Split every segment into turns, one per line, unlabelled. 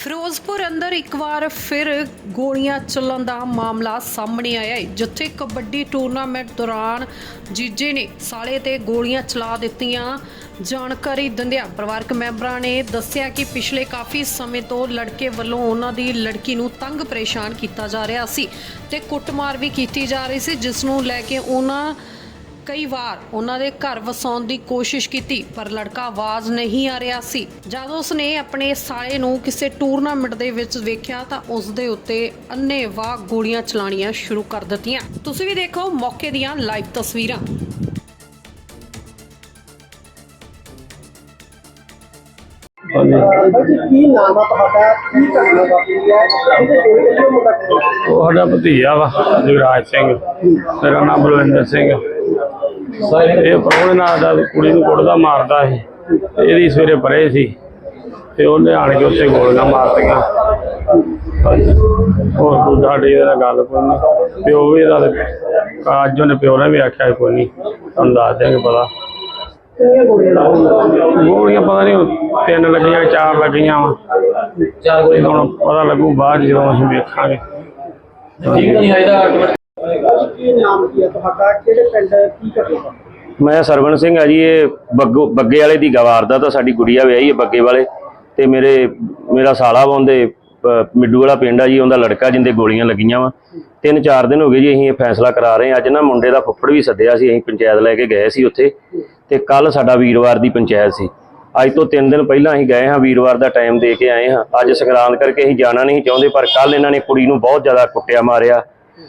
ਫਿਰੋਜ਼ਪੁਰ ਅੰਦਰ ਇੱਕ ਵਾਰ ਫਿਰ ਗੋਲੀਆਂ ਚੱਲਣ ਦਾ ਮਾਮਲਾ ਸਾਹਮਣੇ ਆਇਆ ਹੈ, ਜਿੱਥੇ ਕਬੱਡੀ ਟੂਰਨਾਮੈਂਟ ਦੌਰਾਨ ਜੀਜੇ ਨੇ ਸਾਲੇ ਤੇ ਗੋਲੀਆਂ ਚਲਾ ਦਿੱਤੀਆਂ ਜਾਣਕਾਰੀ ਦਿੰਦਿਆਂ ਪਰਿਵਾਰਕ ਮੈਂਬਰਾਂ ਨੇ ਦੱਸਿਆ ਕਿ ਪਿਛਲੇ ਕਾਫੀ ਸਮੇਂ ਤੋਂ ਲੜਕੇ ਵੱਲੋਂ ਉਹਨਾਂ ਦੀ ਲੜਕੀ ਨੂੰ ਤੰਗ ਪਰੇਸ਼ਾਨ ਕੀਤਾ ਜਾ ਰਿਹਾ ਸੀ ਤੇ ਕੁੱਟਮਾਰ ਵੀ ਕੀਤੀ ਜਾ ਰਹੀ ਸੀ, ਜਿਸ ਨੂੰ ਲੈ ਕੇ ਉਹਨਾਂ ਕਈ ਵਾਰ ਉਹਨਾਂ ਦੇ ਘਰ ਵਸਾਉਣ ਦੀ ਕੋਸ਼ਿਸ਼ ਕੀਤੀ ਪਰ ਲੜਕਾ ਆਵਾਜ਼ ਨਹੀਂ ਆ ਰਿਹਾ ਸੀ। ਜਦ ਉਸਨੇ ਆਪਣੇ ਸਾਲੇ ਨੂੰ ਕਿਸੇ ਟੂਰਨਾਮੈਂਟ ਦੇ ਵਿੱਚ ਵੇਖਿਆ ਤਾਂ ਉਸ ਦੇ ਉੱਤੇ ਅੰਨ੍ਹੇਵਾਹ ਗੋਲੀਆਂ ਚਲਾਣੀਆਂ ਸ਼ੁਰੂ ਕਰ ਦਿੱਤੀਆਂ। ਤੁਸੀਂ ਵੀ ਦੇਖੋ ਮੌਕੇ ਦੀਆਂ ਲਾਈਵ ਤਸਵੀਰਾਂ।
ਹਾਂਜੀ।
ਭਾਜੀ ਕੀ ਨਾਮ ਆ ਤੁਹਾਡਾ? ਕੀ ਕਰਨਾ ਵਾਪਰੀ ਹੈ? ਇਹਦੇ ਕੋਈ ਕਿਹੜਾ ਮੁੰਡਾ? ਕਿਹੜਾ
ਉਹ ਸਾਡਾ ਭਤੀਜਾ ਵਾ ਜਗਰਾਜ ਸਿੰਘ। ਮੇਰਾ ਨਾਮ ਬਲਵਿੰਦਰ ਸਿੰਘ। ਇਹ ਪ੍ਰਾਹੁਣੇ ਨਾਲ ਦਾ ਕੁੜੀ ਨੂੰ ਕੁੱਟਦਾ ਮਾਰਦਾ ਸੀ ਤੇ ਇਹਦੀ ਸਵੇਰੇ ਪਰੇ ਸੀ ਤੇ ਉਹਨੇ ਆਣ ਕੇ ਉੱਤੇ ਗੋਲੀਆਂ ਮਾਰਤੀਆਂ। ਹੋਰ ਕੋਈ ਸਾਡੀ ਇਹਦੇ ਗੱਲ ਕੋਈ ਨਹੀਂ। ਪਿਓ ਵੀ ਇਹਦਾ ਅੱਜ ਉਹਨੇ ਪਿਓ ਨੇ ਵੀ ਆਖਿਆ ਕੋਈ ਨਹੀਂ, ਤੁਹਾਨੂੰ ਦੱਸ ਦਿਆਂਗੇ ਪਤਾ
ਗੋਲੀਆਂ
ਪਤਾ ਨਹੀਂ ਤਿੰਨ ਲੱਗੀਆਂ, ਚਾਰ ਲੱਗੀਆਂ ਵਾ। ਚਾਰ ਗੋਲੀਆਂ ਹੁਣ ਪਤਾ ਲੱਗੂ ਬਾਅਦ 'ਚ ਜਦੋਂ ਅਸੀਂ ਵੇਖਾਂਗੇ।
ਕੀ ਨਾਮ ਕੀ ਹੈ ਤੁਹਾਡਾ? ਕਿਹੜੇ ਪਿੰਡ, ਕੀ ਕਰਨਾ
ਮੈਂ ਸਰਵਣ ਸਿੰਘ ਆ ਜੀ, ਇਹ ਬੱਗੋ ਬੱਗੇ ਵਾਲੇ ਦੀ ਗਵਾਰਦਾ ਤਾਂ ਸਾਡੀ ਗੁੜੀਆ ਵਿਆਹੀ ਹੈ ਬੱਗੇ ਵਾਲੇ। ਤੇ ਮੇਰੇ ਮੇਰਾ ਸਾਲਾ ਬੰਦੇ ਮਿੱਡੂ ਵਾਲਾ ਪਿੰਡ ਆ ਜੀ, ਉਹਦਾ ਲੜਕਾ ਜਿੰਦੇ ਗੋਲੀਆਂ ਲੱਗੀਆਂ ਵਾ। ਤਿੰਨ ਚਾਰ ਦਿਨ ਹੋ ਗਏ ਜੀ, ਅਸੀਂ ਇਹ ਫੈਸਲਾ ਕਰਾ ਰਹੇ ਹਾਂ। ਅੱਜ ਨਾ ਮੁੰਡੇ ਦਾ ਫੁੱਫੜ ਵੀ ਸੱਦਿਆ ਸੀ, ਅਸੀਂ ਪੰਚਾਇਤ ਲੈ ਕੇ ਗਏ ਸੀ ਉੱਥੇ। ਤੇ ਕੱਲ ਸਾਡਾ ਵੀਰਵਾਰ ਦੀ ਪੰਚਾਇਤ ਸੀ। ਅੱਜ ਤੋਂ 3 ਦਿਨ ਪਹਿਲਾਂ ਅਸੀਂ ਗਏ ਹਾਂ, ਵੀਰਵਾਰ ਦਾ ਟਾਈਮ ਦੇ ਕੇ ਆਏ ਹਾਂ। ਅੱਜ ਸੰਗਰਾਂਦ ਕਰਕੇ ਅਸੀਂ ਜਾਣਾ ਨਹੀਂ ਚਾਹੁੰਦੇ, ਪਰ ਕੱਲ ਇਹਨਾਂ ਨੇ ਕੁੜੀ ਨੂੰ ਬਹੁਤ ਜ਼ਿਆਦਾ ਕੁੱਟਿਆ, ਮਾਰਿਆ।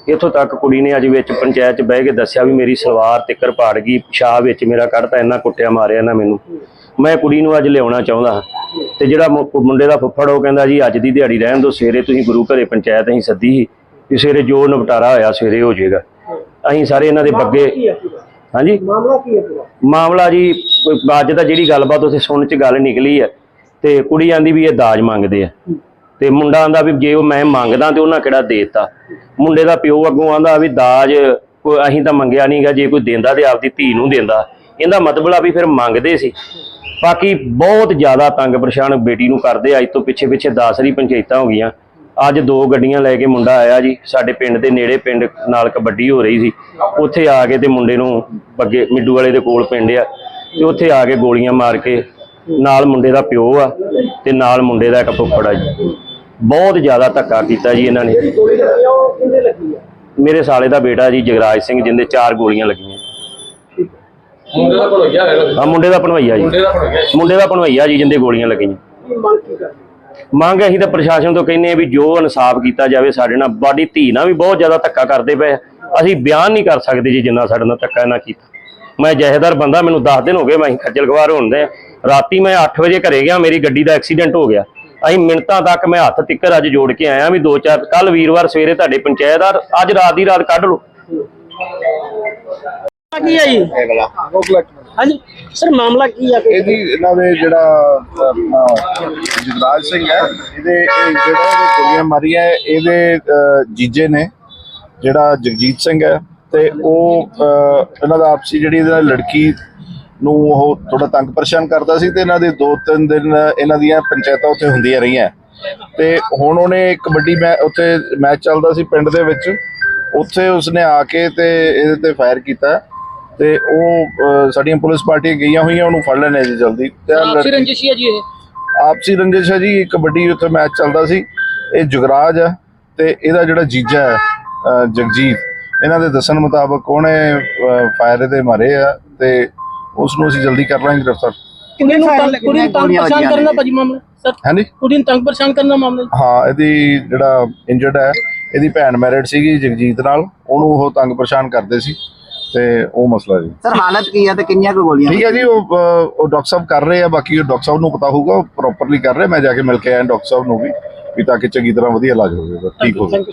ਇੱਥੋਂ ਤੱਕ ਕੁੜੀ ਨੇ ਅੱਜ ਵਿੱਚ ਪੰਚਾਇਤ 'ਚ ਬਹਿ ਕੇ ਦੱਸਿਆ ਵੀ ਮੇਰੀ ਸਲਵਾਰ ਤਿੱਕਰ ਪਾੜ ਗਈ ਪਿਸ਼ਾਬ ਵਿੱਚ ਮੇਰਾ ਕੱਢਤਾ ਇੰਨਾ ਕੁੱਟਿਆ ਮਾਰਿਆ ਇਹਨਾਂ ਮੈਨੂੰ। ਮੈਂ ਕੁੜੀ ਨੂੰ ਅੱਜ ਲਿਆਉਣਾ ਚਾਹੁੰਦਾ ਹਾਂ। ਤੇ ਜਿਹੜਾ ਮੁੰਡੇ ਦਾ ਫੁੱਫੜ ਉਹ ਕਹਿੰਦਾ ਜੀ ਅੱਜ ਦੀ ਦਿਹਾੜੀ ਰਹਿਣ ਦਿਓ ਸਵੇਰੇ ਤੁਸੀਂ ਗੁਰੂ ਘਰੇ ਪੰਚਾਇਤ ਅਸੀਂ ਸੱਦੀ ਸੀ ਵੀ ਸਵੇਰੇ ਜੋ ਨਿਪਟਾਰਾ ਹੋਇਆ ਸਵੇਰੇ ਹੋ ਜਾਏਗਾ। ਅਸੀਂ ਸਾਰੇ ਇਹਨਾਂ ਦੇ ਬੱਗੇ ਹਾਂਜੀ?
ਮਾਮਲਾ ਕੀ ਹੈ ਪੂਰਾ?
ਮਾਮਲਾ ਜੀ ਅੱਜ ਤਾਂ ਜਿਹੜੀ ਗੱਲਬਾਤ ਉੱਥੇ ਸੁਣਨ ਚ ਗੱਲ ਨਿਕਲੀ ਹੈ ਤੇ ਕੁੜੀ ਆਂਦੀ ਵੀ ਇਹ ਦਾਜ ਮੰਗਦੇ ਆ। ਤੇ ਮੁੰਡਾ ਆਂਦਾ ਵੀ ਜੇ ਉਹ ਮੈਂ ਮੰਗਦਾ ਤੇ ਉਹਨਾਂ ਕਿਹੜਾ ਦੇਤਾ। ਮੁੰਡੇ ਦਾ ਪਿਓ ਅੱਗੋਂ ਆਂਦਾ ਵੀ ਦਾਜ ਕੋਈ ਅਸੀਂ ਤਾਂ ਮੰਗਿਆ ਨਹੀਂਗਾ ਜੇ ਕੋਈ ਦਿੰਦਾ ਤੇ ਆਪਦੀ ਧੀ ਨੂੰ ਦਿੰਦਾ। ਇਹਦਾ ਮਤਲਬ ਆ ਵੀ ਫਿਰ ਮੰਗਦੇ ਸੀ। ਬਾਕੀ ਬਹੁਤ ਜ਼ਿਆਦਾ ਤੰਗ ਪਰੇਸ਼ਾਨ ਬੇਟੀ ਨੂੰ ਕਰਦੇ ਅੱਜ ਤੋਂ ਪਿੱਛੇ ਪਿੱਛੇ 10 ਰੀ ਪੰਚਾਇਤਾਂ ਹੋ ਗਈਆਂ। ਅੱਜ ਦੋ ਗੱਡੀਆਂ ਲੈ ਕੇ ਮੁੰਡਾ ਆਇਆ ਜੀ, ਸਾਡੇ ਪਿੰਡ ਦੇ ਨੇੜੇ ਪਿੰਡ ਨਾਲ ਕਬੱਡੀ ਹੋ ਰਹੀ ਸੀ। ਉੱਥੇ ਆ ਕੇ ਤੇ ਮੁੰਡੇ ਨੂੰ ਅੱਗੇ ਮਿੱਡੂ ਵਾਲੇ ਦੇ ਕੋਲ ਪਿੰਡ ਆ, ਤੇ ਉੱਥੇ ਆ ਕੇ ਗੋਲੀਆਂ ਮਾਰ ਕੇ ਨਾਲ ਮੁੰਡੇ ਦਾ ਪਿਓ ਆ, ਤੇ ਨਾਲ ਮੁੰਡੇ ਦਾ ਇੱਕ ਫੁੱਫੜ ਆ ਜੀ। ਬਹੁਤ ਜ਼ਿਆਦਾ ਧੱਕਾ ਕੀਤਾ ਜੀ ਇਹਨਾਂ ਨੇ। ਮੇਰੇ ਸਾਲੇ ਦਾ ਬੇਟਾ ਜੀ ਜਗਰਾਜ ਸਿੰਘ ਜਿੰਦੇ ਚਾਰ ਗੋਲੀਆਂ ਲੱਗੀਆਂ।
ਮੁੰਡੇ ਦਾ ਭੜੋਈਆ ਹੈਗਾ
ਆ ਮੁੰਡੇ ਦਾ ਭਣਵਈਆ ਜੀ।
ਮੁੰਡੇ ਦਾ
ਦਾ ਭਣਵਈਆ ਜੀ ਜਿੰਦੇ ਗੋਲੀਆਂ ਲੱਗੀਆਂ।
ਮੰਗ ਕੀ ਕਰਦੇ?
ਮੰਗ ਅਸੀਂ ਤਾਂ ਪ੍ਰਸ਼ਾਸਨ ਤੋਂ ਕਹਿੰਦੇ ਆ ਵੀ ਜੋ ਇਨਸਾਫ ਕੀਤਾ ਜਾਵੇ ਸਾਡੇ ਨਾਲ ਬਾਡੀ ਧੀ ਨਾਲ ਵੀ ਬਹੁਤ ਜ਼ਿਆਦਾ ਧੱਕਾ ਕਰਦੇ ਪਏ। ਅਸੀਂ ਬਿਆਨ ਨਹੀਂ ਕਰ ਸਕਦੇ ਜੀ ਜਿੰਨਾ ਸਾਡੇ ਨਾਲ ਧੱਕਾ ਇਹਨਾਂ ਕੀਤਾ। ਮੈਂ ਜਹੇਦਾਰ ਬੰਦਾ ਮੈਨੂੰ 10 ਦਿਨ ਹੋ ਗਏ ਮੈਂ ਅਸੀਂ ਖੱਜਲ ਖਵਾਰ ਹੁੰਦੇ ਰਾਤੀ ਮੈਂ 8 ਵਜੇ ਘਰੇ ਗਿਆ ਮੇਰੀ ਗੱਡੀ ਦਾ ਐਕਸੀਡੈਂਟ ਹੋ ਗਿਆ। ਅਸੀਂ ਮਿੰਟਾਂ ਤੱਕ ਮੈਂ ਹੱਥ ਤਿੱਕਰ ਅੱਜ ਜੋੜ ਕੇ ਆਇਆ ਵੀ ਦੋ ਚਾਰ ਕੱਲ ਵੀਰਵਾਰ ਸਵੇਰੇ ਤੁਹਾਡੇ ਪੰਚਾਇਤ ਆ ਅੱਜ ਰਾਤ ਦੀ ਰਾਤ ਕੱਢ ਲਓ।
ਕੀ ਹੈ ਜੀ? ਹਾਂਜੀ ਸਰ ਮਾਮਲਾ ਕੀ ਹੈ
ਇਹਦੀ ਇਹਨਾਂ ਦੇ ਜਿਹੜਾ ਆਪਣਾ ਜਗਰਾਜ ਸਿੰਘ ਹੈ ਇਹਦੇ ਇਹ ਜਿਹੜਾ ਇਹਦੇ ਗੋਲੀਆਂ ਮਾਰੀਆਂ ਹੈ, ਇਹਦੇ ਅਹ, ਜੀਜੇ ਨੇ ਜਿਹੜਾ ਜਗਜੀਤ ਸਿੰਘ ਹੈ ਤੇ ਉਹ ਅਹ, ਇਹਨਾਂ ਦਾ ਆਪਸੀ ਜਿਹੜੀ ਇਹਦੇ ਲੜਕੀ ਨੂੰ ਉਹ ਥੋੜਾ ਤੰਗ ਪਰੇਸ਼ਾਨ ਕਰਦਾ ਸੀ ਤੇ ਇਹਨਾਂ ਦੇ ਦੋ ਤਿੰਨ ਦਿਨ ਇਹਨਾਂ ਦੀਆਂ ਪੰਚਾਇਤਾਂ ਉੱਥੇ ਹੁੰਦੀਆਂ ਰਹੀਆਂ। ਤੇ ਹੁਣ ਉਹਨੇ ਕਬੱਡੀ ਮੈਂ ਉੱਥੇ ਮੈਚ ਚੱਲਦਾ ਸੀ ਪਿੰਡ ਦੇ ਵਿੱਚ। ਉੱਥੇ ਉਸਨੇ ਆ ਕੇ ਤੇ ਇਹਦੇ ਤੇ ਫਾਇਰ ਕੀਤਾ। ਤੇ ਉਹ ਸਾਡੀਆਂ ਪੁਲਿਸ ਪਾਰਟੀਆਂ ਗਈਆਂ ਹੋਈਆਂ ਉਹਨੂੰ ਫੜ ਲੈਣੇ ਜੀ ਜਲਦੀ। ਤੇ ਲੜਕੀ-
ਰੰਜਿਸ਼ ਹੈ ਜੀ ਇਹ?
ਆਪਸੀ ਰੰਜਿਸ਼ ਹੈ ਜੀ ਕਬੱਡੀ ਉੱਥੇ ਮੈਚ ਚੱਲਦਾ ਸੀ। ਇਹ ਜੁਗਰਾਜ ਹੈ ਤੇ ਇਹਦਾ ਜਿਹੜਾ ਜੀਜਾ ਹੈ ਜਗਜੀਤ ਇਹਨਾਂ ਦੇ ਦੱਸਣ ਮੁਤਾਬਕ ਉਹਨੇ ਫਾਇਰ ਤੇ ਮਾਰੇ ਆ ਤੇ ਉਸ ਨੂੰ ਅਸੀਂ ਜਲਦੀ ਕਰ ਲਾਂਗੇ ਗ੍ਰਿਫਤਾਰ।
ਕਿੰਨੇ ਨੂੰ ਤੰਗ ਕੁੜੀ ਨੂੰ ਤੰਗ ਪਰੇਸ਼ਾਨ ਕਰਨਾ ਭਾਜੀ ਮਾਮਲਾ? ਸਰ
ਹਾਂਜੀ?
ਕੁੜੀ ਨੂੰ ਤੰਗ ਪਰੇਸ਼ਾਨ ਕਰਨਾ ਮਾਮਲਾ?
ਹਾਂ ਇਹਦੀ ਜਿਹੜਾ ਇੰਜਰਡ ਹੈ ਇਹਦੀ ਭੈਣ ਮੈਰਿਡ ਸੀਗੀ ਜਗਜੀਤ ਨਾਲ। ਉਹਨੂੰ ਉਹ ਤੰਗ ਪਰੇਸ਼ਾਨ ਕਰਦੇ ਸੀ ਤੇ ਉਹ ਮਸਲਾ ਜੀ।
ਸਰ ਹਾਲਤ ਕੀ ਹੈ ਤੇ ਕਿੰਨੀਆਂ ਕੁ ਗੋਲੀਆਂ
ਠੀਕ ਹੈ ਜੀ ਉਹ ਡਾਕਟਰ ਸਾਹਿਬ ਕਰ ਰਹੇ ਆ ਬਾਕੀ ਉਹ ਡਾਕਟਰ ਸਾਹਿਬ ਨੂੰ ਪਤਾ ਹੋਊਗਾ ਉਹ ਪ੍ਰੋਪਰਲੀ ਕਰ ਰਹੇ ਮੈਂ ਜਾ ਕੇ ਮਿਲ ਕੇ ਆਇਆ ਡਾਕਟਰ ਸਾਹਿਬ ਨੂੰ ਵੀ ਵੀ ਤਾਂ ਕਿ ਚੰਗੀ ਤਰ੍ਹਾਂ ਵਧੀਆ ਇਲਾਜ ਹੋ ਜਾਵੇ ਠੀਕ ਹੋ ਜਾਵੇ।